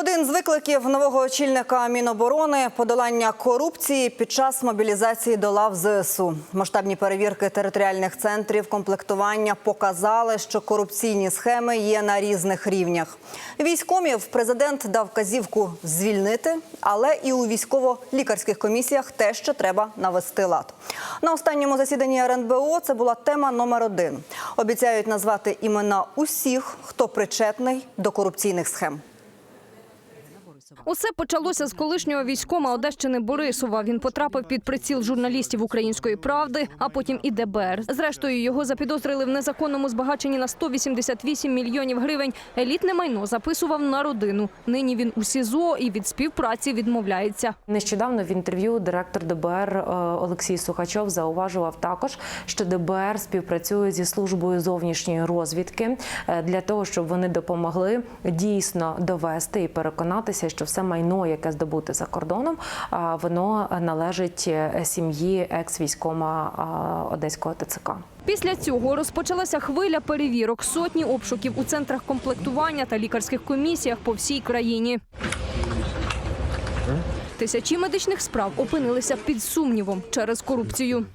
Один з викликів нового очільника Міноборони подолання корупції під час мобілізації до лав ЗСУ. Масштабні перевірки територіальних центрів комплектування показали, що корупційні схеми є на різних рівнях. Військомів президент дав казівку звільнити, але і у військово-лікарських комісіях теж ще треба навести лад. На останньому засіданні РНБО це була тема номер один. Обіцяють назвати імена усіх, хто причетний до корупційних схем. Усе почалося з колишнього військома Одещини Борисова. Він потрапив під приціл журналістів української правди, а потім і ДБР. Зрештою, його запідозрили в незаконному збагаченні на 188 мільйонів гривень. Елітне майно записував на родину. Нині він у СІЗО і від співпраці відмовляється. Нещодавно в інтерв'ю директор ДБР е, Олексій Сухачов зауважував також, що ДБР співпрацює зі службою зовнішньої розвідки е, для того, щоб вони допомогли дійсно довести і переконатися, що все майно, яке здобуте за кордоном, воно належить е, сім'ї екс-військома одеського ТЦК. Після цього розпочалася хвиля перевірок, сотні обшуків у центрах комплектування та лікарських комісіях по всій країні. Тисячі медичних справ опинилися під сумнівом через корупцію.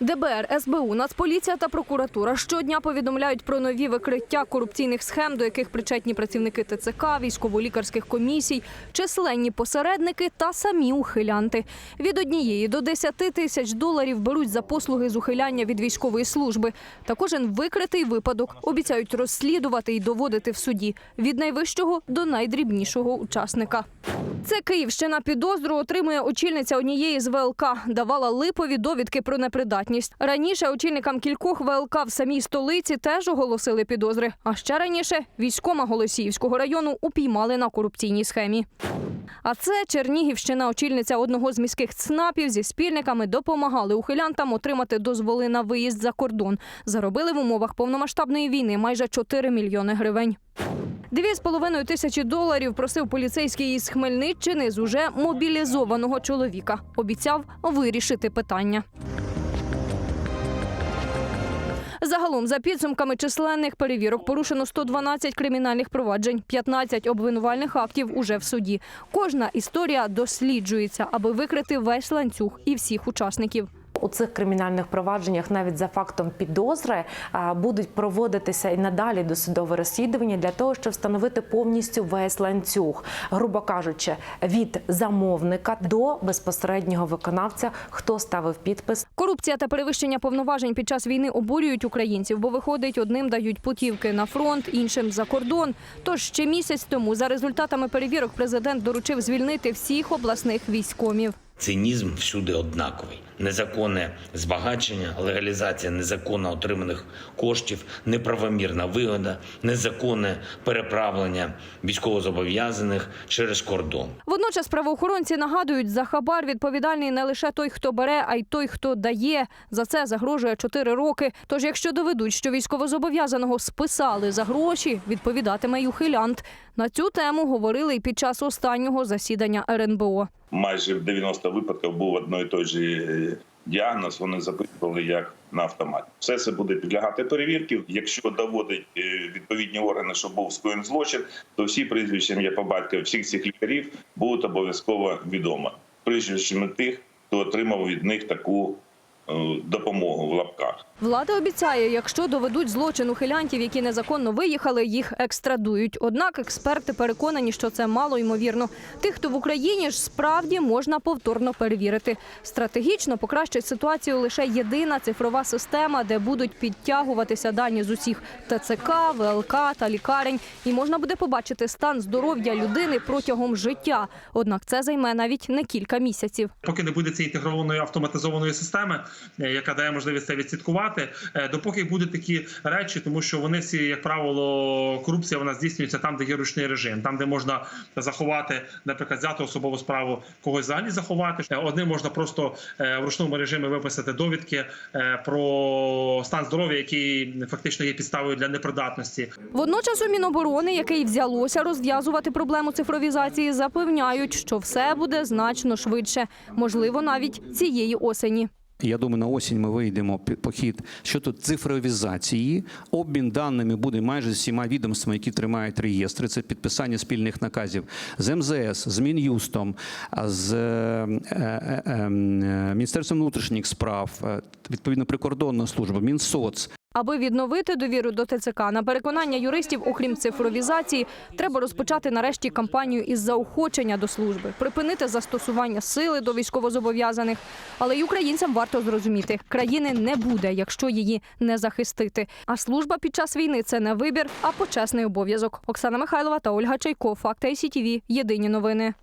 ДБР, СБУ, Нацполіція та прокуратура щодня повідомляють про нові викриття корупційних схем, до яких причетні працівники ТЦК, військово-лікарських комісій, численні посередники та самі ухилянти. Від однієї до 10 тисяч доларів беруть за послуги з ухиляння від військової служби. Та кожен викритий випадок обіцяють розслідувати і доводити в суді від найвищого до найдрібнішого учасника. Це Київщина підозру отримує очільниця однієї з ВЛК. Давала липові довідки про непридатність. Раніше очільникам кількох ВЛК в самій столиці теж оголосили підозри. А ще раніше військома Голосіївського району упіймали на корупційній схемі. А це Чернігівщина, очільниця одного з міських ЦНАПів зі спільниками допомагали ухилянтам отримати дозволи на виїзд за кордон. Заробили в умовах повномасштабної війни майже 4 мільйони гривень. Дві з половиною тисячі доларів просив поліцейський із Хмельниччини з уже мобілізованого чоловіка. Обіцяв вирішити питання. Загалом, за підсумками численних перевірок, порушено 112 кримінальних проваджень, 15 обвинувальних актів уже в суді. Кожна історія досліджується, аби викрити весь ланцюг і всіх учасників. У цих кримінальних провадженнях навіть за фактом підозри будуть проводитися і надалі досудове розслідування для того, щоб встановити повністю весь ланцюг, грубо кажучи, від замовника до безпосереднього виконавця, хто ставив підпис. Корупція та перевищення повноважень під час війни обурюють українців, бо виходить, одним дають путівки на фронт, іншим за кордон. Тож ще місяць тому, за результатами перевірок, президент доручив звільнити всіх обласних військомів. Цинізм всюди однаковий: незаконне збагачення, легалізація незаконно отриманих коштів, неправомірна вигода, незаконне переправлення військовозобов'язаних через кордон. Водночас правоохоронці нагадують, за хабар відповідальний не лише той, хто бере, а й той, хто дає. За це загрожує 4 роки. Тож, якщо доведуть, що військовозобов'язаного списали за гроші, відповідатиме й ухилянт. На цю тему говорили і під час останнього засідання РНБО. Майже в 90 випадків був одно і той же е, діагноз. Вони запитували як на автоматі. Все це буде підлягати перевірці. Якщо доводить е, відповідні органи, що був скоєн злочин, то всі прізвища я по батькові всіх цих лікарів будуть обов'язково відомо. Прізвищами тих, хто отримав від них таку допомогу в лапках. Влада обіцяє, якщо доведуть злочин ухилянтів, які незаконно виїхали, їх екстрадують. Однак експерти переконані, що це мало ймовірно. Тих, хто в Україні ж справді можна повторно перевірити. Стратегічно покращить ситуацію лише єдина цифрова система, де будуть підтягуватися дані з усіх ТЦК, ВЛК та лікарень, і можна буде побачити стан здоров'я людини протягом життя. Однак це займе навіть не кілька місяців. поки не буде цієї інтегрованої автоматизованої системи, е, яка дає можливість це відслідкувати, е, допоки будуть такі речі, тому що вони всі, як правило, корупція вона здійснюється там, де є ручний режим, там де можна заховати, наприклад, взяти особову справу когось взагалі заховати. Е, Одним можна просто е, в ручному режимі виписати довідки е, про стан здоров'я, який фактично є підставою для непридатності. Водночас у Міноборони, який взялося розв'язувати проблему цифровізації, запевняють, що все буде значно швидше, можливо, навіть цієї осені. Я думаю, на осінь ми вийдемо похід щодо цифровізації. Обмін даними буде майже з всіма відомствами, які тримають реєстри. Це підписання спільних наказів з МЗС, з Мін'юстом, з е, е, е, е, Міністерством внутрішніх справ, відповідно прикордонна служба, Мінсоц. Аби відновити довіру до ТЦК, на переконання юристів, окрім цифровізації, треба розпочати нарешті кампанію із заохочення до служби, припинити застосування сили до військовозобов'язаних. Але й українцям варто зрозуміти, країни не буде, якщо її не захистити. А служба під час війни це не вибір, а почесний обов'язок. Оксана Михайлова та Ольга Чайко. Факти ICTV. Єдині новини.